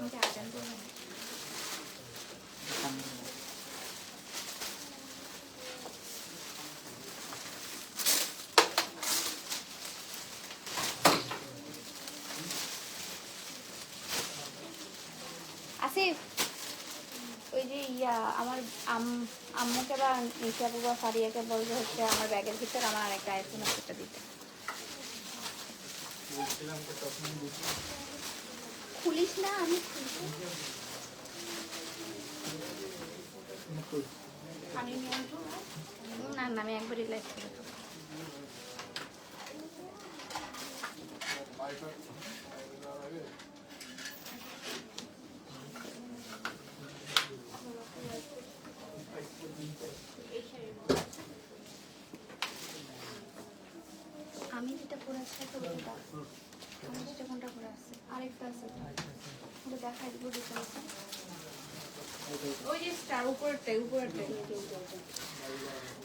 সময় ওই যে ইয়া, আমার আম- আম্মুকে বা নিশাবু বা ফারিয়াকে বলবে হচ্ছে আমার ব্যাগের ভিতর আমার আরেকটা আইফোন সেটা দিতে। খুলিস না আমি আসব না না আমি একবারই করে। আমি যেটা পরে আছি আছে আরেকটা আছে ওটা। দেখাই দিব ওই যে স্টার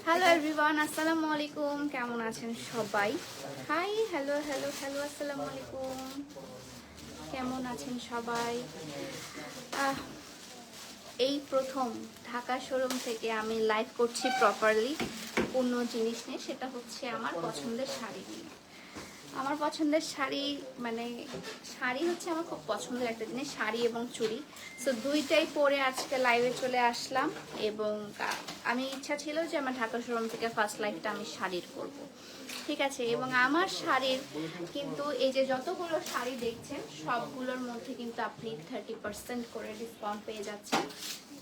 হ্যালো এভরিওয়ান আসসালামু আলাইকুম। কেমন আছেন সবাই? হাই হ্যালো হ্যালো হ্যালো আসসালামু আলাইকুম। কেমন আছেন সবাই? আহ, এই প্রথম ঢাকা শোরুম থেকে আমি লাইভ করছি প্রপারলি অন্য জিনিস নিয়ে সেটা হচ্ছে আমার পছন্দের শাড়ি নিয়ে। আমার পছন্দের শাড়ি মানে শাড়ি হচ্ছে আমার খুব পছন্দের একটা জিনিস, শাড়ি এবং চুড়ি। সো দুইটাই পরে আজকে লাইভে চলে আসলাম এবং আমি ইচ্ছা ছিল যে আমার ঢাকা শোরুম থেকে ফার্স্ট লাইফটা আমি শাড়ির করব। ঠিক আছে, এবং আমার শাড়ির কিন্তু এই যে যতগুলো শাড়ি দেখছেন, সবগুলোর মধ্যে কিন্তু আপনি থার্টি পার্সেন্ট করে ডিসকাউন্ট পেয়ে যাচ্ছেন।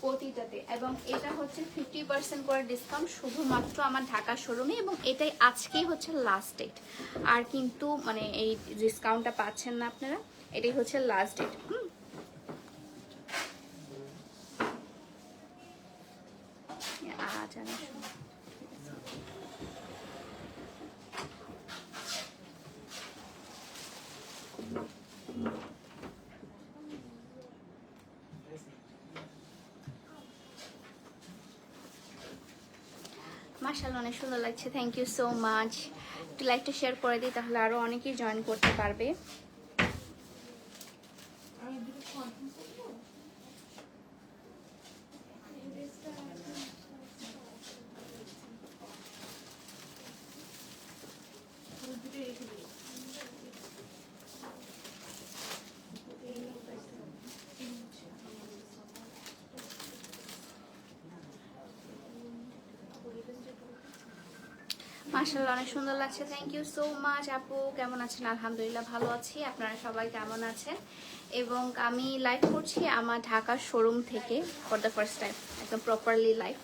প্রতিটাতে এবং এটা হচ্ছে ফিফটি পার্সেন্ট করে ডিসকাউন্ট শুধুমাত্র আমার ঢাকা শোরুমে এবং এটাই আজকেই হচ্ছে লাস্ট ডেট আর কিন্তু মানে এই ডিসকাউন্টটা পাচ্ছেন না আপনারা, এটাই হচ্ছে লাস্ট ডেট হুম? আজ অনেক সুন্দর লাগছে। থ্যাংক ইউ সো মাচ একটু লাইকটা শেয়ার করে দিই, তাহলে আরও অনেকেই জয়েন করতে পারবে। মার্শাল অনেক সুন্দর লাগছে। থ্যাংক ইউ সো মাচ আপু। কেমন আছেন? আলহামদুলিল্লাহ ভালো আছি। আপনারা সবাই কেমন আছেন? এবং আমি লাইভ করছি আমার ঢাকার শোরুম থেকে ফর দ্য ফার্স্ট টাইম একদম প্রপারলি লাইভ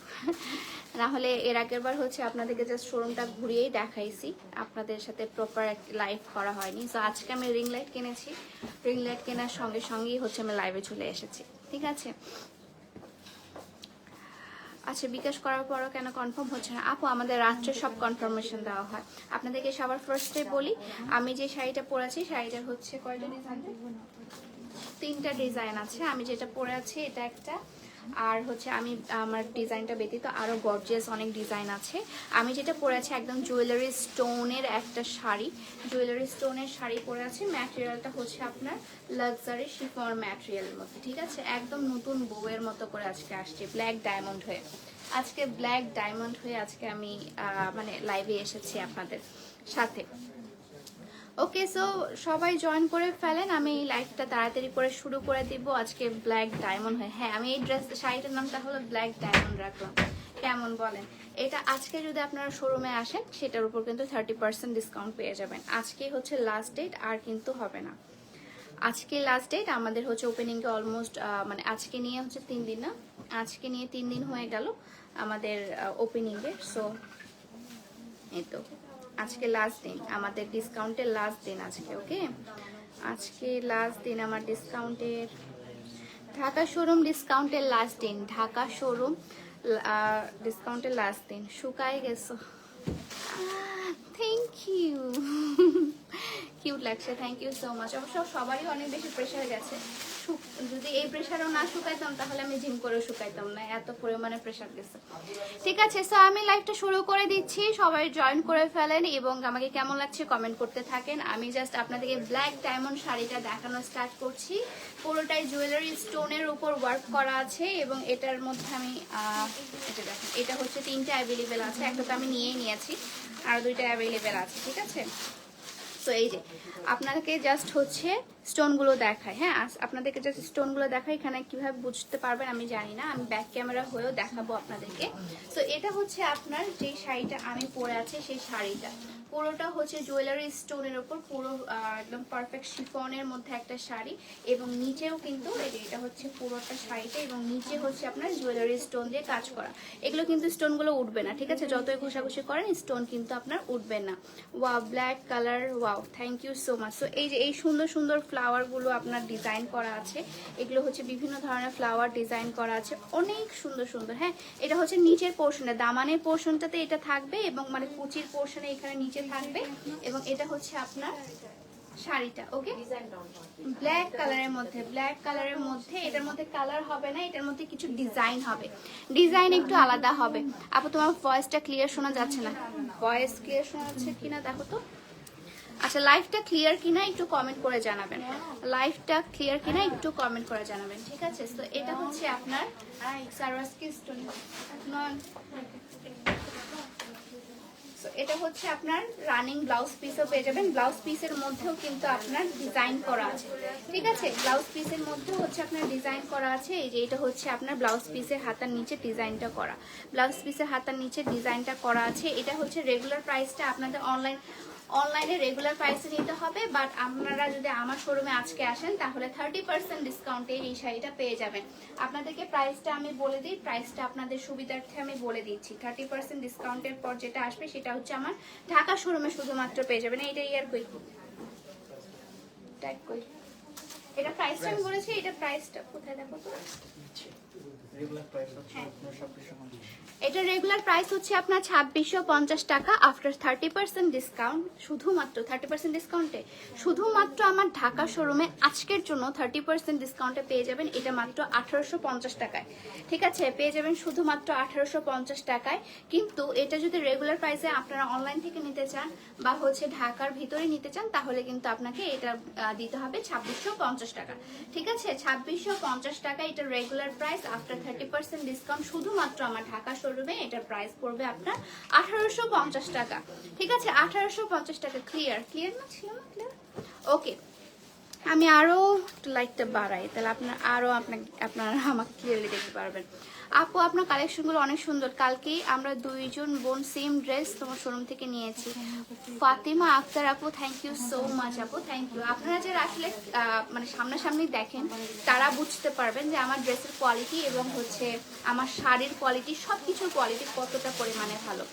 না হলে এর আগের বার হচ্ছে আপনাদেরকে জাস্ট শোরুমটা ঘুরিয়েই দেখাইছি। আপনাদের সাথে প্রপার লাইভ করা হয়নি। তো আজকে আমি রিং লাইট কিনেছি। রিং লাইট কেনার সঙ্গে সঙ্গেই হচ্ছে আমি লাইভে চলে এসেছি। ঠিক আছে? আচ্ছা বিকাশ করার পরও কেন কনফার্ম হচ্ছে না? আপু, আমাদের রাত্রে সব কনফার্মেশন দেওয়া হয়। আপনাদেরকে সবার ফার্স্টে বলি, আমি যে শাড়িটা পরেছি, শাড়িটার হচ্ছে কয়টা ডিজাইন তিনটা ডিজাইন আছে। আমি যেটা পরে আছি, এটা একটা আর হচ্ছে আমি, আমার ডিজাইনটা ব্যতীত আরও গর্জিয়াস অনেক ডিজাইন আছে। আমি যেটা পরে আছি একদম জুয়েলারি স্টোনের একটা শাড়ি। জুয়েলারি স্টোনের শাড়ি পরে আছি। ম্যাটেরিয়ালটা হচ্ছে আপনার লাক্সারি শিফর ম্যাটেরিয়ালের মধ্যে, ঠিক আছে? একদম নতুন বউয়ের মতো করে আজকে আসছে ব্ল্যাক ডায়মন্ড হয়ে। আজকে ব্ল্যাক ডায়মন্ড হয়ে আজকে আমি মানে লাইভে এসেছি আপনাদের সাথে। ওকে সো সবাই জয়েন করে ফেলেন। আমি লাইভটা তাড়াতাড়ি করে শুরু করে দিব। আজকে ব্ল্যাক ডায়মন্ড হয়। হ্যাঁ আমি এই ড্রেস শাড়িটার নামটা হলো ব্ল্যাক ডায়মন্ড রাখলাম। কেমন বলেন? এটা আজকে যদি আপনারা শোরুমে আসেন, সেটার উপর কিন্তু থার্টি পার্সেন্ট ডিসকাউন্ট পেয়ে যাবেন। আজকে হচ্ছে লাস্ট ডেট আর কিন্তু হবে না। আজকে লাস্ট ডেট আমাদের হচ্ছে ওপেনিংকে অলমোস্ট মানে আজকে নিয়ে হচ্ছে তিন দিন না। আজকে নিয়ে তিন দিন হয়ে গেল আমাদের ওপেনিংয়ে সো এই তো। আজকে লাস্ট দিন, আমাদের ডিসকাউন্টের লাস্ট দিন আজকে ওকে আজকে লাস্ট দিন আমার ডিসকাউন্টের ঢাকা শোরুম ডিসকাউন্টের লাস্ট দিন, ঢাকা শোরুম ডিসকাউন্টের লাস্ট দিন। শুকায় গেছো। থ্যাংক ইউ কিউট লাগছে থ্যাংক ইউ সো মাচ অবশ্য সবারই অনেক বেশি প্রেশার গেছে। যদি এই প্রেশারও না শুকাইতাম, তাহলে আমি জিম করে শুকাইতাম না। এত পরিমাণে প্রেশার গেছে। ঠিক আছে সো আমি লাইভটা শুরু করে দিচ্ছি। সবাই জয়েন করে ফেলেন এবং আমাকে কেমন লাগছে কমেন্ট করতে থাকেন। আমি জাস্ট আপনাদেরকে ব্ল্যাক ডায়মন্ড শাড়িটা দেখানো স্টার্ট করছি। পুরোটাই জুয়েলারি স্টোনের উপর ওয়ার্ক করা আছে এবং এটার মধ্যে আমি এটা দেখেন, এটা হচ্ছে তিনটা অ্যাভেলেবেল আছে। একটা তো আমি নিয়েই নিয়েছি। আর দুইটা অ্যাভেলেবেল আছে ঠিক আছে? তো এই যে আপনাকে জাস্ট হচ্ছে স্টোনগুলো দেখায়। হ্যাঁ আপনাদেরকে জাস্ট স্টোনগুলো দেখায়, এখানে কীভাবে বুঝতে পারবেন আমি জানি না। আমি ব্যাক ক্যামেরা হয়েও দেখাবো আপনাদেরকে। তো এটা হচ্ছে আপনার যে শাড়িটা আমি পরে আছি, সেই শাড়িটা। পুরোটা হচ্ছে জুয়েলারি স্টোনের উপর, পুরো একদম পারফেক্ট শিফনের মধ্যে একটা শাড়ি এবং নিচেও কিন্তু এটা হচ্ছে পুরোটা শাড়িটা এবং নিচে হচ্ছে আপনার জুয়েলারি স্টোন দিয়ে কাজ করা। এগুলো কিন্তু স্টোনগুলো উঠবে না, ঠিক আছে? যতই ঘষাঘষি করেন স্টোন কিন্তু আপনার উঠবে না। Wow black colour wow thank you so much so এই যে এই সুন্দর সুন্দর ফ্লাওয়ারগুলো আপনার ডিজাইন করা আছে। এগুলো হচ্ছে বিভিন্ন ধরনের ফ্লাওয়ার ডিজাইন করা আছে। অনেক সুন্দর সুন্দর হ্যাঁ? এটা হচ্ছে নিচের পোর্শনে দামানের পোর্শনটাতে এটা থাকবে এবং মানে কুচির পোর্শনে এখানে নিচে থাকবে এবং এটা হচ্ছে আপনার শাড়িটা ওকে ব্ল্যাক কালারের মধ্যে ব্ল্যাক কালারের মধ্যে এটার মধ্যে কালার হবে না, এটার মধ্যে কিছু ডিজাইন হবে। ডিজাইন একটু আলাদা হবে। আপু, তোমার ভয়েসটা ক্লিয়ার শোনা যাচ্ছে না? ভয়েস ক্লিয়ার শোনা যাচ্ছে কিনা দেখো তো। আচ্ছা লাইভটা ক্লিয়ার কিনা একটু কমেন্ট করে জানাবেন। লাইভটা ক্লিয়ার কিনা একটু কমেন্ট করে জানাবেন। ঠিক আছে? তো এটা হচ্ছে আপনার সারওয়াস্কি স্টোন So, এটা হচ্ছে আপনার রানিং ব্লাউজ পিসও পেয়ে যাবেন। ব্লাউজ পিসের মধ্যেও কিন্তু আপনার ডিজাইন করা আছে। ঠিক আছে? ব্লাউজ পিসের মধ্যেও হচ্ছে আপনার ডিজাইন করা আছে। এই যে এটা হচ্ছে আপনার ব্লাউজ পিসের হাতার নিচে ডিজাইনটা করা। ব্লাউজ পিসের হাতার নিচে ডিজাইনটা করা আছে। এটা হচ্ছে রেগুলার প্রাইসটা আপনাদের অনলাইন অনলাইনে রেগুলার প্রাইসে নিতে হবে বাট আপনারা যদি আমার শোরুমে আজকে আসেন তাহলে থার্টি পার্সেন্ট ডিসকাউন্টে এই শাড়িটা পেয়ে যাবেন। আপনাদেরকে প্রাইসটা আমি বলে দিই প্রাইসটা আপনাদের সুবিধার্থে আমি বলে দিচ্ছি। থার্টি পার্সেন্ট ডিসকাউন্টের পর যেটা আসবে সেটা হচ্ছে আমার ঢাকা শোরুমে শুধুমাত্র পেয়ে যাবেন। এইটা ইয়ার কই? ট্যাগ কই এটা প্রাইসটা আমি বলেছি এটা প্রাইসটা কোথায় দেখো তো? রেগুলার প্রাইস হচ্ছে এটা রেগুলার প্রাইস হচ্ছে আপনার ছাব্বিশশো পঞ্চাশ টাকা আফটার থার্টি পার্সেন্ট ডিসকাউন্ট শুধুমাত্র থার্টি পার্সেন্ট ডিসকাউন্টে শুধুমাত্র আমার ঢাকা শোরুমে আজকের জন্য থার্টি পার্সেন্ট ডিসকাউন্টে পেয়ে যাবেন। এটা মাত্র আঠারোশো পঞ্চাশ টাকায়। ঠিক আছে? পেয়ে যাবেন শুধুমাত্র আঠারোশো পঞ্চাশ টাকায়। কিন্তু এটা যদি রেগুলার প্রাইসে আপনারা অনলাইন থেকে নিতে চান বা হচ্ছে ঢাকার ভিতরে নিতে চান, তাহলে কিন্তু আপনাকে এটা দিতে হবে ছাব্বিশশো পঞ্চাশ টাকা। ঠিক আছে? ছাব্বিশশো পঞ্চাশ টাকা এটা regular price after thirty percent discount শুধুমাত্র আমার ঢাকা শোরুমে এটার প্রাইস পড়বে আপনার আঠারোশো পঞ্চাশ টাকা। ঠিক আছে? আঠারোশো পঞ্চাশ টাকা ক্লিয়ার ক্লিয়ার না? ছিল না ক্লিয়ার ওকে আমি আরও লাইটটা বাড়াই, তাহলে আপনার আরও আপনাকে, আপনারা আমাকে ক্লিয়ারলি দেখতে পারবেন। আপু, আপনার কালেকশনগুলো অনেক সুন্দর। কালকেই আমরা দুইজন বোন সেম ড্রেস তোমার শোরুম থেকে নিয়েছি। ফাতিমা আক্তার আপু থ্যাংক ইউ সো মাচ আপু থ্যাংক ইউ আপনারা যারা আসলে মানে সামনাসামনি দেখেন, তারা বুঝতে পারবেন যে আমার ড্রেসের কোয়ালিটি এবং হচ্ছে আমার শাড়ির কোয়ালিটি সব কিছুর কোয়ালিটি কতটা পরিমাণে ভালো।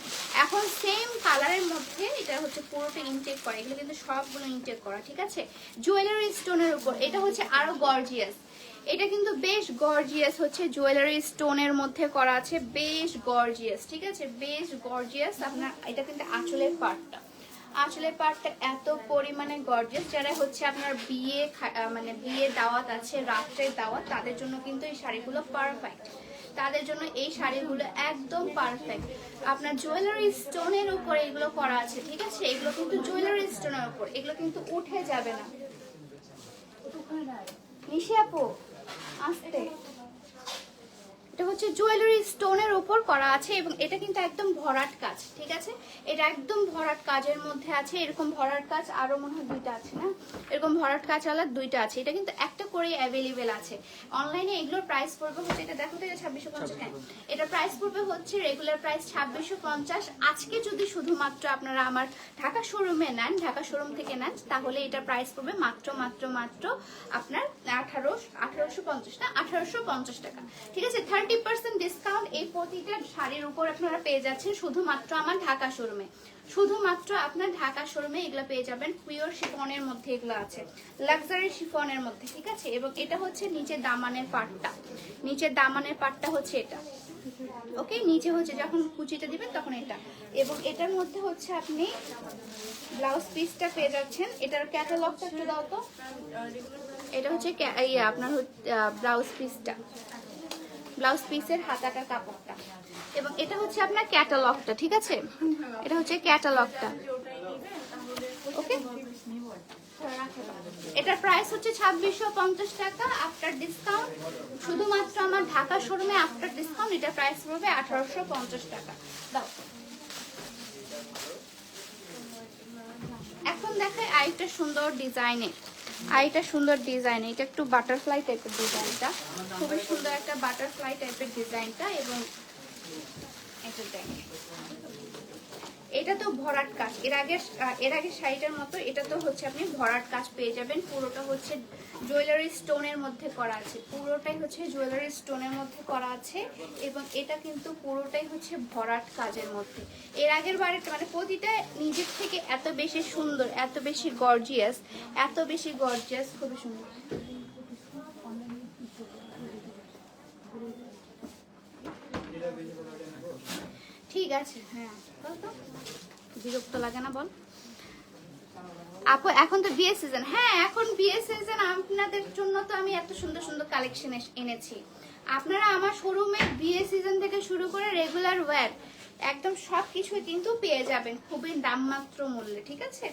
এখন সেম কালারের মধ্যে এটা হচ্ছে পুরোটা ইনটেক করা। এগুলো কিন্তু সবগুলো ইনটেক করা, ঠিক আছে? জুয়েলারি স্টোনের উপর। এটা হচ্ছে আরও গর্জিয়াস এটা কিন্তু বেশ গর্জিয়াস হচ্ছে জুয়েলারি স্টোনের মধ্যে করা আছে, বেশ গর্জিয়াস ঠিক আছে? বেশ গর্জিয়াস আপনার, এটা কিন্তু আঁচলের পার্টটা আঁচলের পার্টটা এত পরিমাণে গর্জিয়াস যারা হচ্ছে আপনার বিয়ে মানে বিয়ে দাওয়াত আছে, রাত্রের দাওয়াত, তাদের জন্য কিন্তু এই শাড়িগুলো পারফেক্ট তাদের জন্য এই শাড়িগুলো একদম পারফেক্ট আপনার জুয়েলারি স্টোনের উপর এগুলো করা আছে, ঠিক আছে? এগুলো কিন্তু জুয়েলারি স্টোনের উপর, এগুলো কিন্তু উঠে যাবে না। নিশি আপু あって。এটা হচ্ছে জুয়েলারি স্টোনের উপর করা আছে এবং এটা কিন্তু একদম ভরাট কাজ ঠিক আছে? এটা একদম ভরাট কাজের মধ্যে আছে এরকম ভরাট কাজ আরও মনে হয় দুইটা আছে না? এরকম ভরাট কাজ আলাদা দুইটা আছে এটা কিন্তু একটা করেই অ্যাভেলেবেল আছে। অনলাইনে এগুলোর প্রাইস পড়বে হচ্ছে এটা দেখো তো এটা ছাব্বিশশো পঞ্চাশ হ্যাঁ। এটা প্রাইস পড়বে হচ্ছে রেগুলার প্রাইস ছাব্বিশশো পঞ্চাশ। আজকে যদি শুধুমাত্র আপনারা আমার ঢাকা শোরুমে নেন ঢাকা শোরুম থেকে নেন তাহলে এটা প্রাইস পড়বে মাত্র মাত্র মাত্র আপনার আঠারো আঠারোশো পঞ্চাশ না? আঠারোশো পঞ্চাশ টাকা ঠিক আছে? থার্টি পার্সেন্ট ডিসকাউন্ট এই প্রতিটা শাড়ির উপর আপনারা পেয়ে যাচ্ছেন শুধুমাত্র আমার ঢাকা শোরুমে শুধুমাত্র আপনার ঢাকা শোরুমে এগুলো পেয়ে যাবেন। পিওর শিফনের মধ্যে এগুলো আছে। লাক্সারি শিফনের মধ্যে, ঠিক আছে? এবং এটা হচ্ছে নিচে দামানের পাটটা। নিচের দামানের পাটটা হচ্ছে এটা। ওকে? নিচে হচ্ছে যখন কুচিটা দিবেন তখন এটা। এবং এটার মধ্যে হচ্ছে আপনি ব্লাউজ পিসটা পেয়ে যাচ্ছেন। এটার ক্যাটালগটা একটু দাও তো। এটা হচ্ছে ইয়ে আপনার ব্লাউজ পিসটা ব্লাউজ পিসের হাতাটার কাপড়টা। এবং এটা হচ্ছে আপনার ক্যাটালগটা, ঠিক আছে? এটা হচ্ছে ক্যাটালগটা। ওকে? এটার প্রাইস হচ্ছে ছাব্বিশশো পঞ্চাশ টাকা আফটার ডিসকাউন্ট শুধুমাত্র আমার ঢাকা শোরুমে আফটার ডিসকাউন্ট এটার প্রাইস পড়বে আঠারোশো পঞ্চাশ টাকা। দাও। এখন দেখায় আরেকটা সুন্দর ডিজাইনে এটা সুন্দর ডিজাইন, এটা একটু বাটারফ্লাই টাইপের ডিজাইনটা। খুবই সুন্দর একটা বাটারফ্লাই টাইপের ডিজাইনটা এবং এটা দেখেন। এটা তো ভরাট কাজ। এর আগে এর আগে শাড়িটার মতো, এটা তো হচ্ছে আপনি ভরাট কাজ পেয়ে যাবেন। পুরোটা হচ্ছে জুয়েলারি স্টোনের মধ্যে করা আছে। পুরোটাই হচ্ছে জুয়েলারি স্টোনের মধ্যে করা আছে এবং এটা কিন্তু পুরোটাই হচ্ছে ভরাট কাজের মধ্যে। এর আগের বারে মানে প্রতিটা নিজের থেকে এত বেশি সুন্দর, এত বেশি গর্জিয়াস এত বেশি গর্জিয়াস খুবই সুন্দর। ঠিক আছে। হ্যাঁ। বিরক্ত লাগে না বল। আপু এখন তো বিয়ে সিজন হ্যাঁ এখন বিয়ে সিজন আপনাদের জন্য তো আমি এত সুন্দর সুন্দর কালেকশন এনেছি। আপনারা আমার শোরুমে বিয়ে সিজন থেকে শুরু করে রেগুলার ওয়্যার একদম সব কিছুই কিন্তু পেয়ে যাবেন খুবই দামমাত্র মূল্যে ঠিক আছে?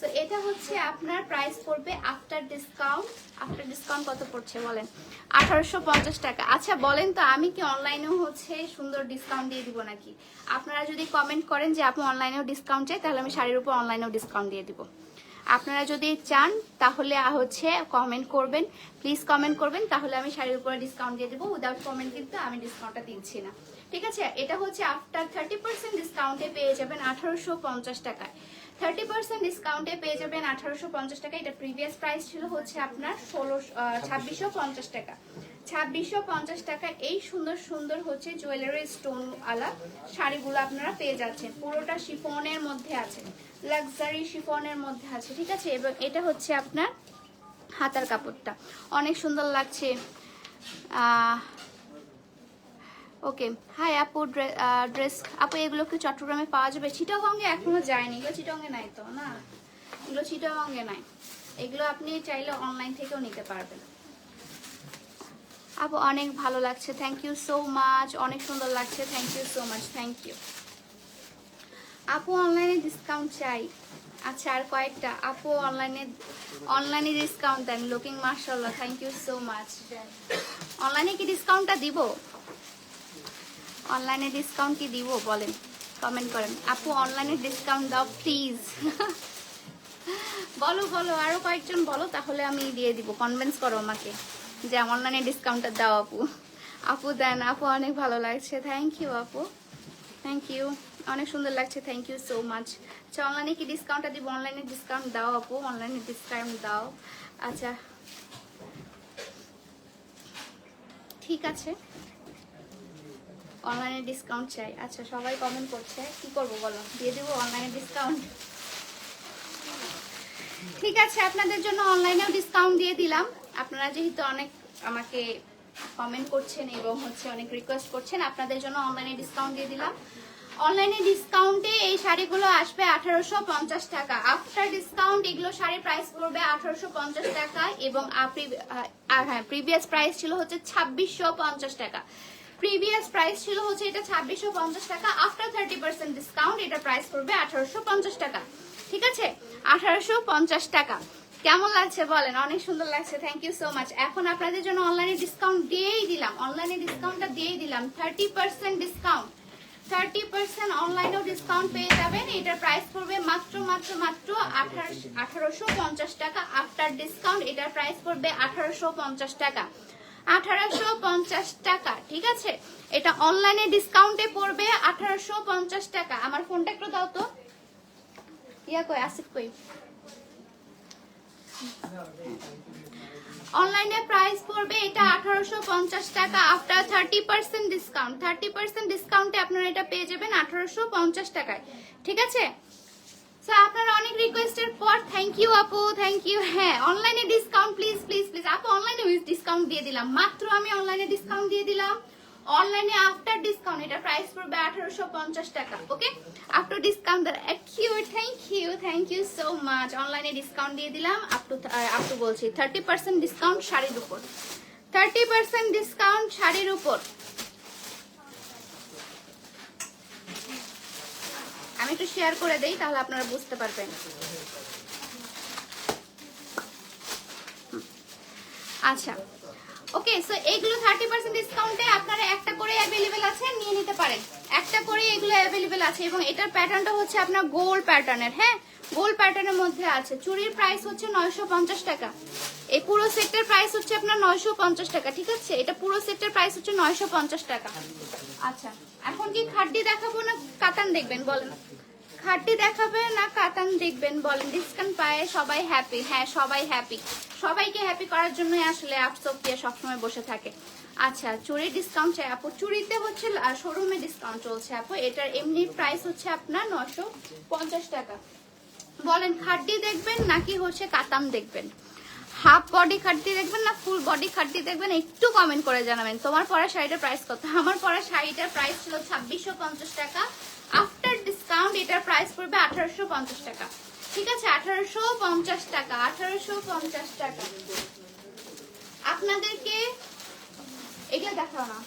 তো এটা হচ্ছে আপনার প্রাইস পড়বে আফটার ডিসকাউন্ট আফটার ডিসকাউন্ট কত পড়ছে বলেন? আঠারোশো পঞ্চাশ টাকা। আচ্ছা বলেন তো, আমি কি অনলাইনেও হচ্ছে সুন্দর ডিসকাউন্ট দিয়ে দিব নাকি? আপনারা যদি কমেন্ট করেন যে আপনি অনলাইনেও ডিসকাউন্ট চাই, তাহলে আমি শাড়ির উপর অনলাইনেও ডিসকাউন্ট দিয়ে দিব। আপনারা যদি চান, তাহলে হচ্ছে কমেন্ট করবেন। প্লিজ কমেন্ট করবেন, তাহলে আমি শাড়ির উপরে ডিসকাউন্ট দিয়ে দেবো। উইদাউট কমেন্ট কিন্তু আমি ডিসকাউন্টটা দিচ্ছি না। ঠিক আছে? এটা হচ্ছে আফটার থার্টি পার্সেন্ট ডিসকাউন্টে পেয়ে যাবেন আঠারোশো পঞ্চাশ টাকায়। থার্টি পার্সেন্ট ডিসকাউন্টে পেয়ে যাবেন আঠারোশো পঞ্চাশ টাকা। এটা প্রিভিয়াস প্রাইস ছিল হচ্ছে আপনার ষোলো ছাব্বিশশো। পঞ্চাশ টাকা। ছাব্বিশশো পঞ্চাশ টাকা এই সুন্দর সুন্দর হচ্ছে জুয়েলারি স্টোন আলা শাড়িগুলো আপনারা পেয়ে যাচ্ছেন। পুরোটা শিফনের মধ্যে আছে লাক্সারি শিফনের মধ্যে আছে ঠিক আছে? এবং এটা হচ্ছে আপনার হাতার কাপড়টা। অনেক সুন্দর লাগছে। ওকে হাই আপু ড্রেস আপু এগুলো কি চট্টগ্রামে পাওয়া যাবে? চিটাগঙ্গে এখনও যায়নি এগুলো চিটাগঙ্গে নাই তো না? এগুলো চিটাগঙ্গে নাই। এগুলো আপনি চাইলে অনলাইন থেকেও নিতে পারবেন। আপু অনেক ভালো লাগছে থ্যাংক ইউ সো মাচ অনেক সুন্দর লাগছে thank you so much thank you আপু অনলাইনে ডিসকাউন্ট চাই। আচ্ছা আর কয়েকটা। আপু অনলাইনে অনলাইনে ডিসকাউন্ট দেন লুকিং মার্শাল্লাহ থ্যাংক ইউ সো মাচ অনলাইনে কি ডিসকাউন্টটা দিব? অনলাইনে ডিসকাউন্ট কি দিব বলেন? কমেন্ট করেন। আপু, অনলাইনে ডিসকাউন্ট দাও প্লিজ বলো বলো, আরও কয়েকজন বলো, তাহলে আমি দিয়ে দিব। কনভিন্স করো আমাকে যে অনলাইনে ডিসকাউন্টটা দাও আপু। আপু, দেন, আপু, অনেক ভালো লাগছে। থ্যাংক ইউ আপু। থ্যাংক ইউ অনেক সুন্দর লাগছে। থ্যাংক ইউ সো মাচ আচ্ছা অনলাইনে কি ডিসকাউন্টটা দিব? অনলাইনে ডিসকাউন্ট দাও আপু, অনলাইনে ডিসকাউন্ট দাও। আচ্ছা। ঠিক আছে। অনলাইনে ডিসকাউন্ট চাই। আচ্ছা সবাই কমেন্ট করছে। কি করব বলো? দিয়ে দেবো অনলাইনে ডিসকাউন্ট ঠিক আছে, আপনাদের জন্য অনলাইনেও ডিসকাউন্ট দিয়ে দিলাম। আপনারা যেহেতু অনেক আমাকে কমেন্ট করছেন এবং হচ্ছে অনেক রিকোয়েস্ট করছেন, আপনাদের জন্য অনলাইনে ডিসকাউন্ট দিয়ে দিলাম। অনলাইনে ডিসকাউন্টে এই শাড়িগুলো আসবে আঠারোশো পঞ্চাশ টাকা। আফটার ডিসকাউন্ট এগুলো শাড়ির প্রাইস পড়বে আঠারোশো পঞ্চাশ টাকা এবং হ্যাঁ প্রিভিয়াস প্রাইস ছিল হচ্ছে ছাব্বিশশো পঞ্চাশ টাকা। প্রিভিয়াস প্রাইস ছিল হচ্ছে এটা ছাব্বিশশো পঞ্চাশ টাকা আফটার থার্টি পার্সেন্ট ডিসকাউন্ট এটা প্রাইস পড়বে আঠারোশো পঞ্চাশ টাকা। ঠিক আছে? আঠারোশো পঞ্চাশ টাকা। কেমন লাগছে বলেন? অনেক সুন্দর লাগছে। থ্যাংক ইউ সো মাচ এখন আপনাদের জন্য অনলাইনে ডিসকাউন্ট দিয়েই দিলাম। অনলাইনে ডিসকাউন্টটা দিয়েই দিলাম। Thirty percent discount thirty percent অনলাইনেও ডিসকাউন্ট পেয়ে যাবেন। এটার প্রাইস পড়বে মাত্র মাত্র মাত্র আঠারোশো পঞ্চাশ টাকা। আফটার ডিসকাউন্ট এটার প্রাইস পড়বে আঠারোশো পঞ্চাশ টাকা। আঠারোশো পঞ্চাশ টাকা, ঠিক আছে? এটা অনলাইনে ডিসকাউন্টে পড়বে আঠারোশো পঞ্চাশ টাকা। আমার ফোনটা একটু দাও তো। ইয়া কই? আসিফ কই? অনলাইনে প্রাইস পড়বে এটা আঠারোশো পঞ্চাশ টাকা after thirty percent discount thirty percent ডিসকাউন্টে আপনারা এটা পেয়ে যাবেন আঠারোশো পঞ্চাশ টাকায়, ঠিক আছে? So, আপনারা অনেক রিকোয়েস্টের পর থ্যাংক ইউ আপু থ্যাংক ইউ হ্যাঁ অনলাইনে ডিসকাউন্ট প্লিজ প্লিজ প্লিজ আপু অনলাইনে ডিসকাউন্ট দিয়ে দিলাম। মাত্র আমি অনলাইনে ডিসকাউন্ট দিয়ে দিলাম। অনলাইনে আফটার ডিসকাউন্ট এটা প্রাইস পড়বে আঠারোশো পঞ্চাশ টাকা okay after discount Q thank you thank you so much অনলাইনে ডিসকাউন্ট দিয়ে দিলাম আপ টু আপ টু বলছি থার্টি পার্সেন্ট ডিসকাউন্ট শাড়ির উপর। থার্টি পার্সেন্ট ডিসকাউন্ট শাড়ির উপর। আমি একটু শেয়ার করে দেই, তাহলে আপনারা বুঝতে পারবেন। আচ্ছা। ওকে সো এইগুলো থার্টি পার্সেন্ট ডিসকাউন্টে আপনারা একটা করে অ্যাভেলেবেল আছে, নিয়ে নিতে পারেন। একটা করে এগুলো অ্যাভেলেবেল আছে এবং এটার প্যাটার্নটা হচ্ছে আপনার গোল প্যাটার্নের হ্যাঁ? গোল প্যাটার্নের মধ্যে আছে। চুরির প্রাইস হচ্ছে নয়শো পঞ্চাশ টাকা। এই পুরো সেটের প্রাইস হচ্ছে আপনার নয়শো পঞ্চাশ টাকা, ঠিক আছে? এটা পুরো সেটের প্রাইস হচ্ছে নয়শো পঞ্চাশ টাকা। আচ্ছা এখন কি খাড্ডি দেখাবো না কাতান দেখবেন, বলেন। খাড্ডি দেখাবে না কাতান দেখবেন বলেন। ডিসকাউন্ট পায় সবাই হ্যাপি হ্যাঁ সবাই হ্যাপি সবাইকে হ্যাপি করার জন্যই আসলে অ্যাপ সোপিয়া সবসময় বসে থাকে। আচ্ছা চুরির ডিসকাউন্ট চাই আপু, চুরিতে হচ্ছে শোরুমে ডিসকাউন্ট চলছে আপু। এটার এমনি প্রাইস হচ্ছে আপনার নশো পঞ্চাশ টাকা। বলেন খাড্ডি দেখবেন নাকি হচ্ছে কাতাম দেখবেন? হাফ বডি খাড্ডি দেখবেন না ফুল বডি খাড্ডি দেখবেন? একটু কমেন্ট করে জানাবেন। তোমার পরা শাড়িটার প্রাইস কত? আমার পরা শাড়িটার প্রাইস ছিল ছাব্বিশশো পঞ্চাশ টাকা। আফটার ডিসকাউন্ট এটার প্রাইস পড়বে আঠারোশো পঞ্চাশ টাকা। ঠিক আছে? আঠারোশো পঞ্চাশ টাকা, আঠারোশো পঞ্চাশ টাকা। আপনাদেরকে, এগুলো দেখাও না।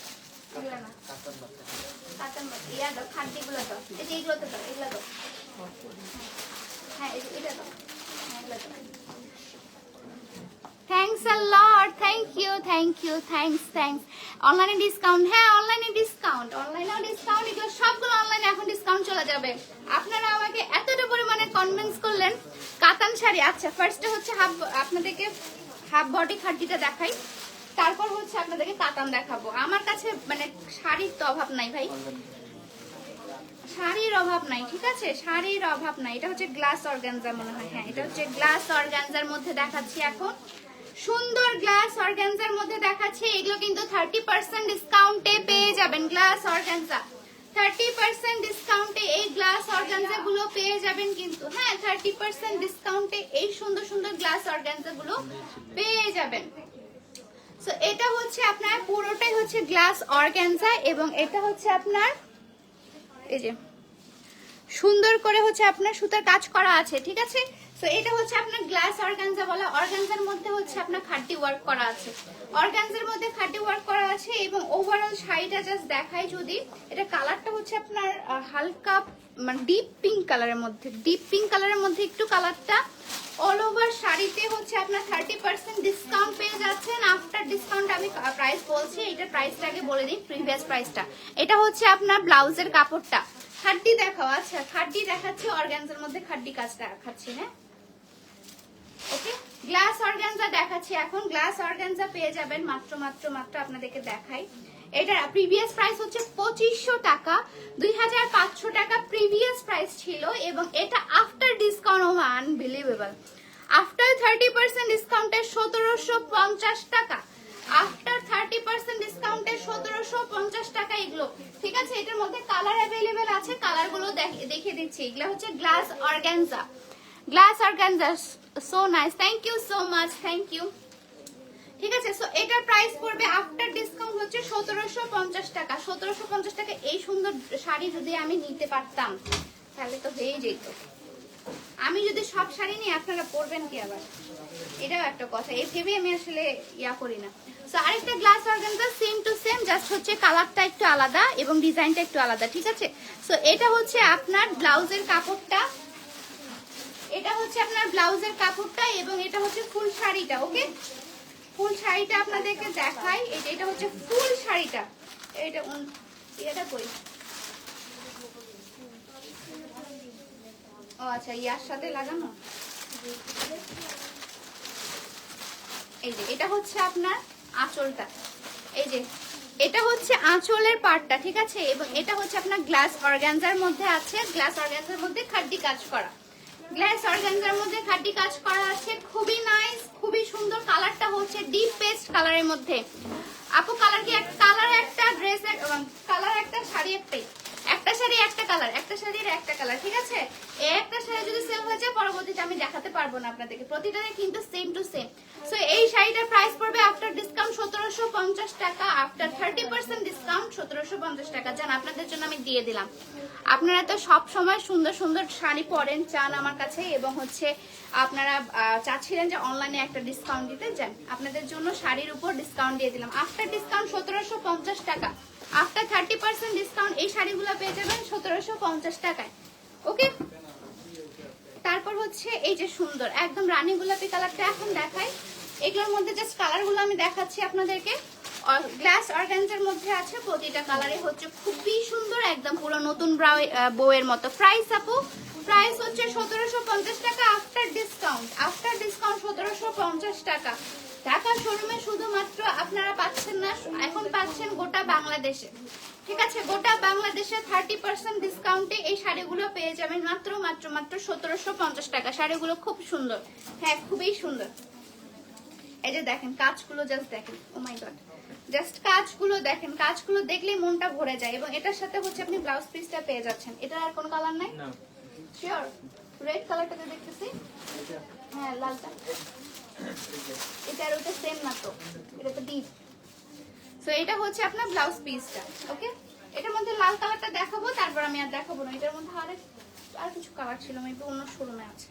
হ্যাঁ এটা দাও। হ্যাঁ thanks a lot thank you thank you thanks thanks অনলাইনে ডিসকাউন্ট হ্যাঁ অনলাইনে ডিসকাউন্ট অনলাইনেও ডিসকাউন্ট এগুলো সবগুলো অনলাইনে এখন ডিসকাউন্ট চলে যাবে। আপনারা আমাকে এতটা পরিমাণে কনভিন্স করলেন, কাতান শাড়ি আচ্ছা ফার্স্টে হচ্ছে হাফ আপনাদেরকে হাফ বডি খাড্ডিটা দেখাই। তারপর হচ্ছে আপনাদেরকে কাতান দেখাবো। আমার কাছে মানে শাড়ির তো অভাব নাই ভাই। শাড়ির অভাব নাই, ঠিক আছে? শাড়ির অভাব নাই। এটা হচ্ছে গ্লাস অর্গানজা মনে হয়। হ্যাঁ এটা হচ্ছে গ্লাস অর্গানজার মধ্যে দেখাচ্ছি এখন। সুন্দর গ্লাস অর্গানজার মধ্যে দেখাচ্ছে, এগুলো কিন্তু থার্টি পার্সেন্ট ডিসকাউন্টে পেয়ে যাবেন গ্লাস অর্গানজা থার্টি পার্সেন্ট ডিসকাউন্টে এই গ্লাস অর্গানজা গুলো পেয়ে যাবেন কিন্তু হ্যাঁ থার্টি পার্সেন্ট ডিসকাউন্টে এই সুন্দর সুন্দর গ্লাস অর্গানজা গুলো পেয়ে যাবেন। সো এটা হচ্ছে আপনার, পুরোটাই হচ্ছে গ্লাস অর্গানজা এবং এটা হচ্ছে আপনার, এই যে, সুন্দর করে হচ্ছে আপনার সুতার কাজ করা আছে, ঠিক আছে? তো এটা হচ্ছে আপনার গ্লাস অর্গানজা বলা। অর্গানজার মধ্যে হচ্ছে আপনার খাড্ডি ওয়ার্ক করা আছে। অর্গানজার মধ্যে খাড্ডি ওয়ার্ক করা আছে এবং ওভারঅল শাড়িটা জাস্ট দেখাই যদি। এটা কালারটা হচ্ছে আপনার হালকা মানে ডিপ পিঙ্ক কালারের মধ্যে। ডিপ পিঙ্ক কালারের মধ্যে একটু কালারটা অল ওভার শাড়িতে হচ্ছে আপনার থার্টি পার্সেন্ট ডিসকাউন্ট পেয়ে যাচ্ছেন। আফটার ডিসকাউন্ট আমি প্রাইস বলছি এটার প্রাইসটা আগে বলে দিই প্রিভিয়াস প্রাইসটা এটা হচ্ছে আপনার ব্লাউজের কাপড়টা। খাড্ডি দেখাও আচ্ছা খাড্ডি দেখাচ্ছি অর্গানজার মধ্যে খাড্ডি কাজ দেখাচ্ছি হ্যাঁ? ওকে? গ্লাস অর্গানজা দেখাচ্ছি এখন। গ্লাস অর্গানজা পেয়ে যাবেন মাত্র মাত্র মাত্র আপনাদেরকে দেখাই। এটার প্রিভিয়াস প্রাইস হচ্ছে পঁচিশশো টাকা। দুই হাজার পাঁচশো টাকা প্রিভিয়াস প্রাইস ছিল এবং এটা after discount oh unbelievable after thirty percent ডিসকাউন্টে সতেরোশো পঞ্চাশ টাকা। আফটার থার্টি পার্সেন্ট ডিসকাউন্টে সতেরোশো পঞ্চাশ টাকা এগুলো। ঠিক আছে? এটার মধ্যে কালার অ্যাভেলেবেল আছে। কালারগুলো দেখিয়ে দিচ্ছি। এগুলো হচ্ছে glass organza. Glass organza so nice thank you so much thank you ঠিক আছে সো এটার প্রাইস পড়বে আফটার ডিসকাউন্ট হচ্ছে সতেরোশো পঞ্চাশ টাকা। সতেরোশো পঞ্চাশ টাকা এই সুন্দর শাড়ি যদি আমি নিতে পারতাম, তাহলে তো হয়েই যেত। আমি যদি সব শাড়ি নিই, আপনারা পরবেন কি আবার? এটাও একটা কথা। এই ভেবে আমি আসলে ইয়া করি না। সো আরেকটা glass organza same to same just হচ্ছে কালারটা একটু আলাদা এবং ডিজাইনটা একটু আলাদা, ঠিক আছে? সো এটা হচ্ছে আপনার ব্লাউজের কাপড়টা এটা হচ্ছে আপনার ব্লাউজের কাপড়টা এবং এটা হচ্ছে ফুল শাড়িটা, ওকে? ফুল শাড়িটা আপনাদেরকে দেখাই। এটা হচ্ছে ফুল শাড়িটা। এটা এটা কই ও আচ্ছা ইয়ার সাথে লাগানো? এই যে, এটা হচ্ছে আপনার আঁচলটা। এই যে, এটা হচ্ছে আঁচলের পার্টটা ঠিক আছে? এবং এটা হচ্ছে আপনার গ্লাস অর্গানজার মধ্যে আছে। গ্লাস অর্গানজার মধ্যে খাড্ডি কাজ করা। গ্লাস অর্গানজার মধ্যে খাটি কাজ করা আছে। খুবই নাইস খুবই সুন্দর কালারটা হচ্ছে ডিপ পেস্ট কালারের মধ্যে। আপু কালার কি এক কালার একটা ড্রেস কালার একটা শাড়ি একটাই। একটা শাড়ি একটা কালার একটা শাড়ির একটা কালার ঠিক আছে? একটা শাড়ি যদি সেল হয়ে আমি দেখাতে পারব না আপনাদেরকে। প্রতিটাতে কিন্তু সেম টু সেম সো এই শাড়িটার প্রাইস পড়বে আফটার ডিসকাউন্ট সতেরোশো পঞ্চাশ টাকা আফটার থার্টি পার্সেন্ট ডিসকাউন্ট সতেরোশো পঞ্চাশ টাকা। যান আপনাদের জন্য আমি দিয়ে দিলাম। আপনারা তো সব সময় সুন্দর সুন্দর শাড়ি পরেন, চান আমার কাছে, এবং হচ্ছে আপনারা চাচ্ছিলেন যে অনলাইনে একটা ডিসকাউন্ট দিতে। চান আপনাদের জন্য শাড়ির উপর ডিসকাউন্ট দিয়ে দিলাম। আফটার ডিসকাউন্ট সতেরোশো পঞ্চাশ টাকা। আফটার থার্টি পার্সেন্ট ডিসকাউন্ট এই শাড়িগুলো পেয়ে যাবেন সতেরোশো পঞ্চাশ টাকায়। ওকে তারপর হচ্ছে এই যে সুন্দর, একদম রানী গোলাপি কালারটা এখন দেখাই। এগুলোর মধ্যে জাস্ট কালারগুলো আমি দেখাচ্ছি আপনাদেরকে। গ্লাস অর্গানজার মধ্যে আছে, প্রতিটা কালারে হচ্ছে খুবই সুন্দর, একদম পুরো নতুন বউয়ের মতো। প্রাইস আপু প্রাইস হচ্ছে সতেরোশো পঞ্চাশ টাকা আফটার ডিসকাউন্ট আফটার ডিসকাউন্ট সতেরোশো পঞ্চাশ টাকা। ঢাকা শোরুমে শুধুমাত্র আপনারা পাচ্ছেন না, এখন পাচ্ছেন গোটা বাংলাদেশে। ঠিক আছে গোটা বাংলাদেশে থার্টি পার্সেন্ট ডিসকাউন্টে এই শাড়িগুলো পেয়ে যাবেন মাত্র মাত্র মাত্র সতেরোশো পঞ্চাশ টাকা। শাড়িগুলো খুব সুন্দর। হ্যাঁ খুবই সুন্দর। এই যে দেখেন কাজগুলো জাস্ট দেখেন। ও মাই গড জাস্ট কাজগুলো দেখেন কাজগুলো দেখলেই মনটা ভরে যায় এবং এটার সাথে হচ্ছে আপনি ব্লাউজ পিসটা পেয়ে যাচ্ছেন। এটার আর কোন কালার নাই? শিওর রেড কালারটাতে দেখতেছি? হ্যাঁ লালটা। এটা আর ওটা সেম না তো এটা তো ডিপ সো এটা হচ্ছে আপনার ব্লাউজ পিসটা ওকে এটার মধ্যে লাল কালারটা দেখাবো তারপর আমি আর দেখাবো না। এটার মধ্যে আরেক আর কিছু কালার ছিল মেবি অন্য শোরুমে আছে।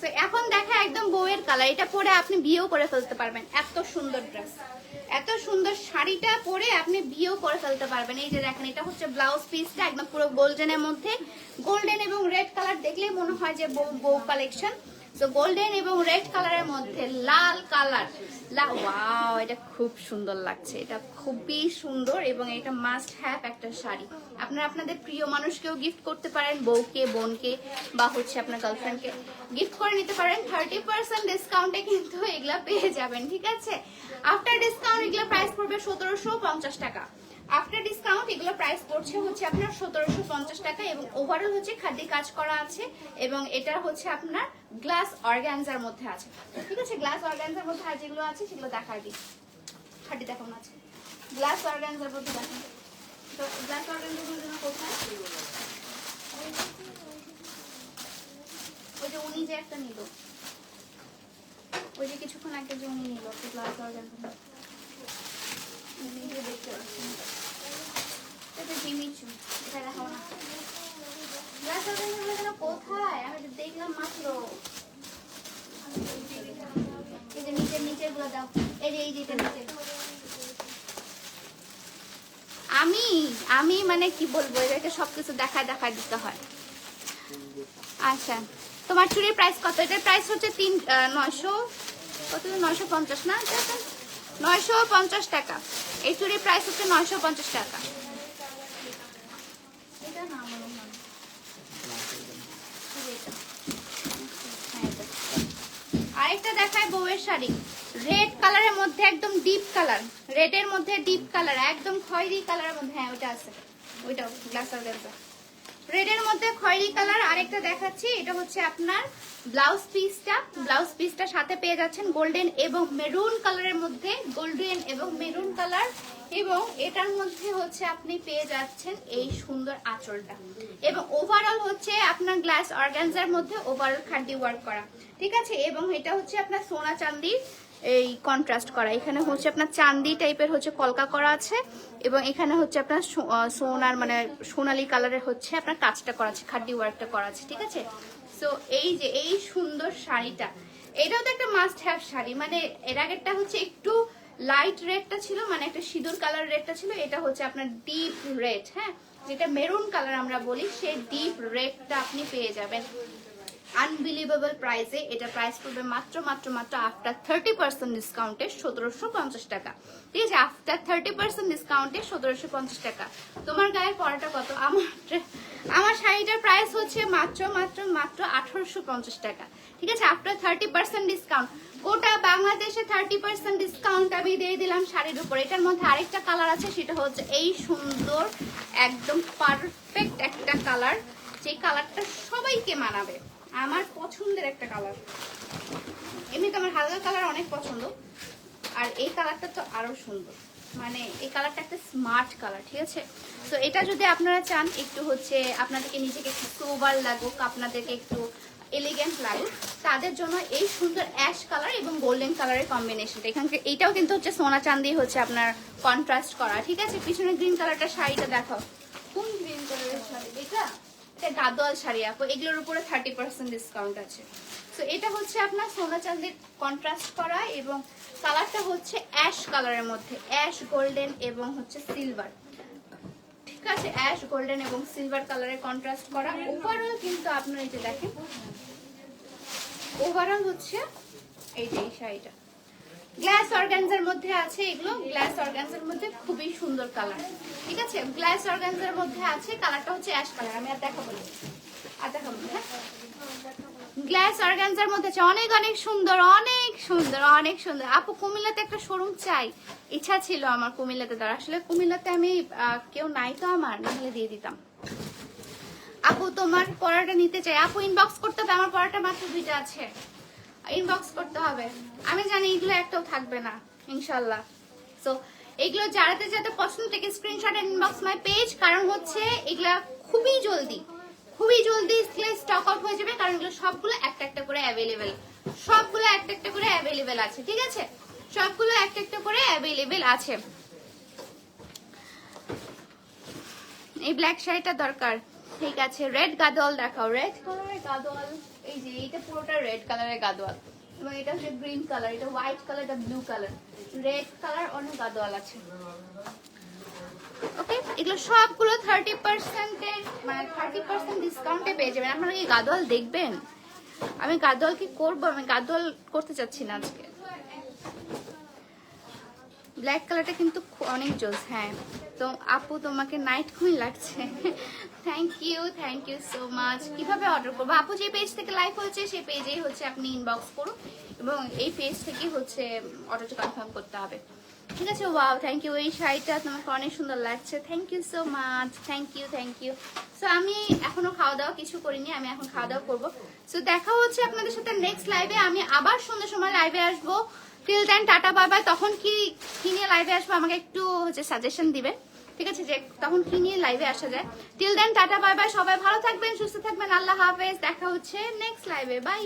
So, এখন দেখা একদম বউয়ের কালার এটা পরে আপনি বিয়েও করে ফেলতে পারবেন। এত সুন্দর ড্রেস এত সুন্দর শাড়িটা পরে আপনি বিয়েও করে ফেলতে পারবেন। এই যে দেখেন এটা হচ্ছে ব্লাউজ পিসটা একদম পুরো গোল্ডেনের মধ্যে। গোল্ডেন এবং রেড কালার দেখলেই মনে হয় যে বউ বউ কালেকশন তো গোল্ডেন এবং রেড কালারের মধ্যে লাল কালার ওয়াও এটা খুব সুন্দর লাগছে। এটা খুবই সুন্দর এবং এটা মাস্ট হ্যাভ একটা শাড়ি। আপনারা আপনাদের প্রিয় মানুষকেও গিফট করতে পারেন, বউকে, বোনকে, বা হচ্ছে আপনার গার্লফ্রেন্ডকে গিফট করে নিতে পারেন থার্টি পার্সেন্ট ডিসকাউন্টে কিন্তু এগুলা পেয়ে যাবেন, ঠিক আছে? আফটার ডিসকাউন্ট এগুলো প্রাইস পড়বে সতেরোশো পঞ্চাশ টাকা। আফটার ডিসকাউন্ট এগুলো প্রাইস পড়ছে হচ্ছে আপনার সতেরোশো পঞ্চাশ টাকা এবং ওভারঅল হচ্ছে খাদ্য কাজ করা আছে এবং এটা হচ্ছে আপনার গ্লাস অর্গানজার মধ্যে আছে। ঠিক আছে? গ্লাস অর্গানজার মধ্যে আর যেগুলো আছে সেগুলো দেখাই দিই। খাদ্য দেখানো আছে। গ্লাস অর্গানজার মধ্যে তো গ্লাস অর্গানজার মধ্যে না কোথায়? ওই যে উনি যে একটা নিল। ওই যে কিছুক্ষণ আগে যে উনি নিল গ্লাস অর্গানজার ভিডিও দেখতে পাচ্ছি। এটা কোথায়? আমি দেখলামগুলো এই এই নিচে। আমি আমি মানে কি বলব এটাকে সবকিছু দেখায় দেখায় দিতে হয়। আচ্ছা তোমার চুরির প্রাইস কত? এটার প্রাইস হচ্ছে তিন নয়শো, কত? নয়শো পঞ্চাশ না? নয়শো পঞ্চাশ টাকা। এই চুড়ির প্রাইস হচ্ছে নয়শো পঞ্চাশ টাকা এটা না আমার মনে হয়। এই যে এটা। হ্যাঁ, এটা। আরেকটা দেখায় বউয়ের শাড়ি। রেড কালারের মধ্যে একদম ডিপ কালার রেডের মধ্যে ডিপ কালার একদম খয়েরি কালারের মধ্যে হ্যাঁ ওটা আছে। ওইটা গ্লাস গ্লাসা রেডের মধ্যে খয়েরি কালার আরেকটা দেখাচ্ছি, এটা হচ্ছে আপনার ব্লাউজ পিসটা ব্লাউজ পিসটা সাথে পেয়ে যাচ্ছেন গোল্ডেন এবং মেরুন কালারের মধ্যে গোল্ডেন এবং মেরুন কালার এবং এটার মধ্যে হচ্ছে আপনি পেয়ে যাচ্ছেন এই সুন্দর আঁচলটা। এবং ওভারঅল হচ্ছে আপনার গ্লাস অর্গানজার মধ্যে ওভারঅল খাড্ডি ওয়ার্ক করা। ঠিক আছে? এবং এটা হচ্ছে আপনার সোনা চান্দির এই কন্ট্রাস্ট করা। এখানে হচ্ছে আপনার চান্দি টাইপের হচ্ছে কলকা করা আছে এবং এখানে হচ্ছে আপনার সোনার মানে সোনালি কালারের হচ্ছে আপনার কাজটা করা আছে খাড্ডি ওয়ার্কটা করা আছে। ঠিক আছে? সো এই যে, এই সুন্দর শাড়িটা, এটাও তো একটা মাস্ট হ্যাভ শাড়ি। মানে এর আগেরটা হচ্ছে একটু লাইট রেডটা ছিল মানে একটা সিঁদুর কালার রেডটা ছিল, এটা হচ্ছে আপনার ডিপ রেড হ্যাঁ? যেটা মেরুন কালার আমরা বলি, সেই ডিপ রেডটা আপনি পেয়ে যাবেন। আনবিলিভেবল প্রাইসে এটা প্রাইস পড়বে মাত্র মাত্র মাত্র আফটার থার্টি পার্সেন্ট ডিসকাউন্টে সতেরোশো পঞ্চাশ টাকা। ঠিক আছে আফটার থার্টি পার্সেন্ট ডিসকাউন্টে সতেরোশো পঞ্চাশ টাকা। তোমার গায়ে পড়াটা কত? আমার আমার শাড়িটার প্রাইস হচ্ছে মাত্র মাত্র মাত্র আঠারোশো পঞ্চাশ টাকা। ঠিক আছে? আফটার থার্টি পার্সেন্ট ডিসকাউন্ট গোটা বাংলাদেশে থার্টি পার্সেন্ট ডিসকাউন্ট আমি দিয়ে দিলাম শাড়ির উপর। এটার মধ্যে আরেকটা কালার আছে, সেটা হচ্ছে এই সুন্দর, একদম পারফেক্ট একটা কালার যে কালারটা সবাইকে মানাবে। আমার পছন্দের একটা কালার এমনিতে আমার হালকা কালার অনেক পছন্দ। আর এই কালারটা তো আরও সুন্দর। মানে এই কালারটা একটা স্মার্ট কালার ঠিক আছে? তো এটা যদি আপনারা চান, একটু হচ্ছে আপনাদেরকে নিজেকে একটু সোবার লাগুক, আপনাদেরকে একটু এলিগেন্ট লাগুক তাদের জন্য এই সুন্দর অ্যাশ কালার এবং গোল্ডেন কালারের কম্বিনেশনটা। এখানকে এইটাও কিন্তু হচ্ছে সোনা চান্দি হচ্ছে আপনার কন্ট্রাস্ট করা, ঠিক আছে? পিছনে গ্রিন কালারটা শাড়িটা দেখো। কোন গ্রিন কালারের শাড়ি? এটা? এটা গাদোয়াল শাড়ি, আপু। এগুলোর উপরে থার্টি পার্সেন্ট ডিসকাউন্ট আছে। তো এটা হচ্ছে আপনার সোনা চান্দির কন্ট্রাস্ট করা এবং কালারটা হচ্ছে অ্যাশ কালারের মধ্যে। অ্যাশ, গোল্ডেন এবং হচ্ছে সিলভার। ঠিক আছে? অ্যাশ, গোল্ডেন এবং সিলভার কালারের কন্ট্রাস্ট করা। ওভারঅল কিন্তু আপনার এই যে দেখেন ওভারঅল হচ্ছে এই যে শাড়িটা। গ্লাস অর্গানজার মধ্যে আছে এগুলো। গ্লাস অর্গানজার মধ্যে খুবই সুন্দর কালার ঠিক আছে? গ্লাস অর্গানজার মধ্যে আছে কালারটা হচ্ছে অ্যাশ কালার আমি আর দেখাবো। আর দেখাবো হ্যাঁ? গ্লাস অর্গানজার মধ্যে আছে অনেক অনেক সুন্দর অনেক সুন্দর অনেক সুন্দর। আপু, কুমিল্লাতে একটা শোরুম চাই। ইচ্ছা ছিল আমার কুমিল্লাতে দেওয়ার। আসলে কুমিল্লাতে আমি কেউ নাই তো আমার নাহলে দিয়ে দিতাম। আপু, তোমার পড়াটা নিতে চাই। আপু ইনবক্স করতে হবে। আমার পড়াটা মাত্র দুইটা আছে। ইনবক্স করতে হবে। আমি জানি এগুলো একটাও থাকবে না, ইনশাল্লাহ। সো এগুলো যারাতে যাতে পছন্দ থেকে স্ক্রিনশট ইনবক্স মাই পেজ কারণ হচ্ছে এগুলা খুবই জলদি খুবই জলদি স্টক আউট হয়ে যাবে, কারণ এগুলো সবগুলো একটা একটা করে অ্যাভেলেবেল সবগুলো একটা একটা করে অ্যাভেলেবেল আছে, ঠিক আছে? সবগুলো একটা একটা করে অ্যাভেলেবেল আছে। এই ব্ল্যাক শাড়িটা দরকার। ঠিক আছে রেড গাদোয়াল দেখাও রেড কালারের গাদোয়াল, এই যে এটা পুরোটা রেড কালারের গাদোয়াল। এবং এটা হচ্ছে গ্রিন কালার এটা হোয়াইট কালার এটা ব্লু কালার রেড কালার অনেক গাদোয়াল আছে। ওকে এগুলো সবগুলো থার্টি পার্সেন্টের মানে থার্টি পার্সেন্ট ডিসকাউন্টে পেয়ে যাবেন। আপনারা কি গাদোয়াল দেখবেন? আমি গাদোয়াল কি করব? আমি গাদোয়াল করতে চাচ্ছি না আজকে। ব্ল্যাক কালারটা কিন্তু অনেক জোস হ্যাঁ। তো আপু, তোমাকে নাইট কুইন লাগছে। Thank you thank you so much কীভাবে অর্ডার করব? আপু যে পেজ থেকে লাইভ হচ্ছে সেই পেজেই হচ্ছে আপনি ইনবক্স করুন এবং এই পেজ থেকেই হচ্ছে অর্ডারটা কনফার্ম করতে হবে। ঠিক আছে? ওয়াও থ্যাংক ইউ এই শাড়িটা তোমাকে অনেক সুন্দর লাগছে। Thank you so much thank you thank you so আমি এখনও খাওয়া দাওয়া কিছু করিনি, আমি এখন খাওয়া দাওয়া করব। সো দেখা হচ্ছে আপনাদের সাথে নেক্সট লাইভে আমি আবার সন্ধ্যের সময় লাইভে আসব। টিল দেন টাটা বাই তখন কি কি নিয়ে লাইভে আসব আমাকে একটু হচ্ছে সাজেশন দিবেন। ঠিক আছে, যে তখন কি নিয়ে লাইভে আসা যায়। Till then tata bye bye সবাই ভালো থাকবেন, সুস্থ থাকবেন, আল্লাহ হাফেজ, দেখা হচ্ছে নেক্সট লাইভে বাই